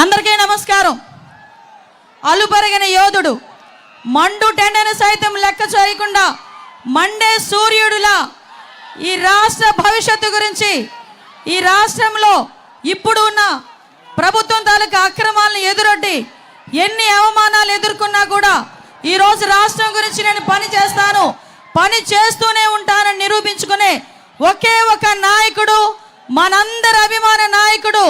అందరికీ నమస్కారం. అలుపరిగిన యోధుడు మండు టెండను సైతం లెక్క చేయకుండా మండే సూర్యుడులా ఈ రాష్ట్ర భవిష్యత్తు గురించి ఈ రాష్ట్రంలో ఇప్పుడు ఉన్న ప్రభుత్వం తాలూకా అక్రమాలను ఎదురొడ్డి ఎన్ని అవమానాలు ఎదుర్కొన్నా కూడా ఈరోజు రాష్ట్రం గురించి నేను పని చేస్తాను పని చేస్తూనే ఉంటానని నిరూపించుకునే ఒకే ఒక నాయకుడు మనందరి అభిమాన నాయకుడు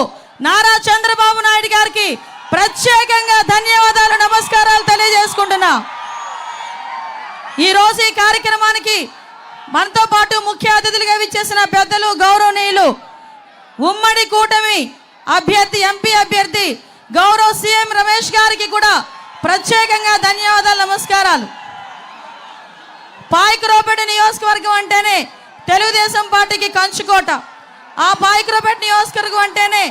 నారా చంద్రబాబు రెడ్డి గారికి ప్రత్యేకంగా ధన్యవాదాలు నమస్కారాలు తెలియజేసుకుంటున్నా. ఈరోజు ఈ కార్యక్రమానికి మనతో పాటు ముఖ్య అతిథులుగా విచ్చేసిన పెద్దలు గౌరవనీయులు ఉమ్మడి కూటమి అభ్యర్థి ఎంపీ అభ్యర్థి గౌరవ సీఎం రమేష్ గారికి కూడా ప్రత్యేకంగా ధన్యవాదాలు నమస్కారాలు. పాయకరావుపేట నియోజకవర్గం అంటేనే తెలుగుదేశం పార్టీకి కంచుకోట. ఆ పాయకరావుపేట నియోజకవర్గం అంటేనే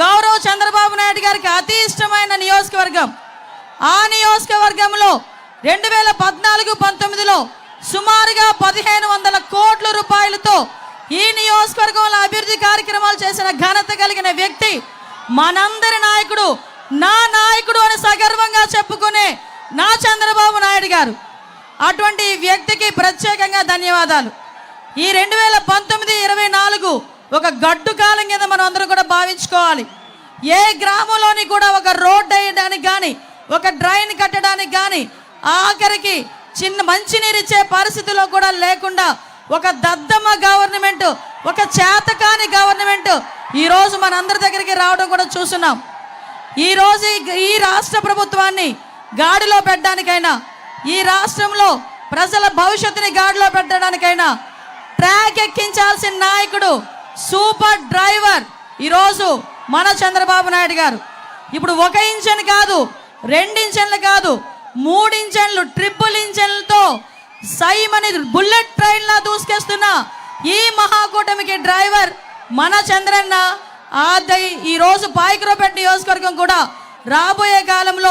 గౌరవ్ చంద్రబాబు నాయుడు గారికి అతి ఇష్టమైన నియోజకవర్గం. ఆ నియోజకవర్గంలో రెండు వేల పద్నాలుగు పంతొమ్మిదిలో సుమారుగా పదిహేను వందల కోట్ల రూపాయలతో ఈ నియోజకవర్గంలో అభివృద్ధి కార్యక్రమాలు చేసిన ఘనత కలిగిన వ్యక్తి మనందరి నాయకుడు నా నాయకుడు అని సగర్వంగా చెప్పుకునే నా చంద్రబాబు నాయుడు గారు. అటువంటి వ్యక్తికి ప్రత్యేకంగా ధన్యవాదాలు. ఈ రెండు వేల పంతొమ్మిది ఇరవై నాలుగు ఒక గడ్డు కాలం కింద మనం అందరం కూడా భావించుకోవాలి. ఏ గ్రామంలోని కూడా ఒక రోడ్ వేయడానికి కానీ ఒక డ్రైన్ కట్టడానికి కానీ ఆఖరికి చిన్న మంచినీరు ఇచ్చే పరిస్థితిలో కూడా లేకుండా ఒక దద్దమ్మ గవర్నమెంట్ ఒక చేతకాని గవర్నమెంట్ ఈరోజు మనందరి దగ్గరికి రావడం కూడా చూస్తున్నాం. ఈరోజు ఈ- ఈ రాష్ట్ర ప్రభుత్వాన్ని గాడిలో పెట్టడానికైనా ఈ రాష్ట్రంలో ప్రజల భవిష్యత్తుని గాడిలో పెట్టడానికైనా ట్రాక్ ఎక్కించాల్సిన నాయకుడు సూపర్ డ్రైవర్ ఈరోజు మన చంద్రబాబు నాయుడు గారు. ఇప్పుడు ఒక ఇంజన్ కాదు రెండు ఇంజన్లు కాదు మూడు ఇంజన్లు ట్రిపుల్ ఇంజన్లతో సైమని బుల్లెట్ ట్రైన్లా దూసుకేస్తున్న ఈ మహాకూటమికి డ్రైవర్ మన చంద్రన్న. ఆ దై ఈరోజు పాయకరోపేట నియోజకవర్గం కూడా రాబోయే కాలంలో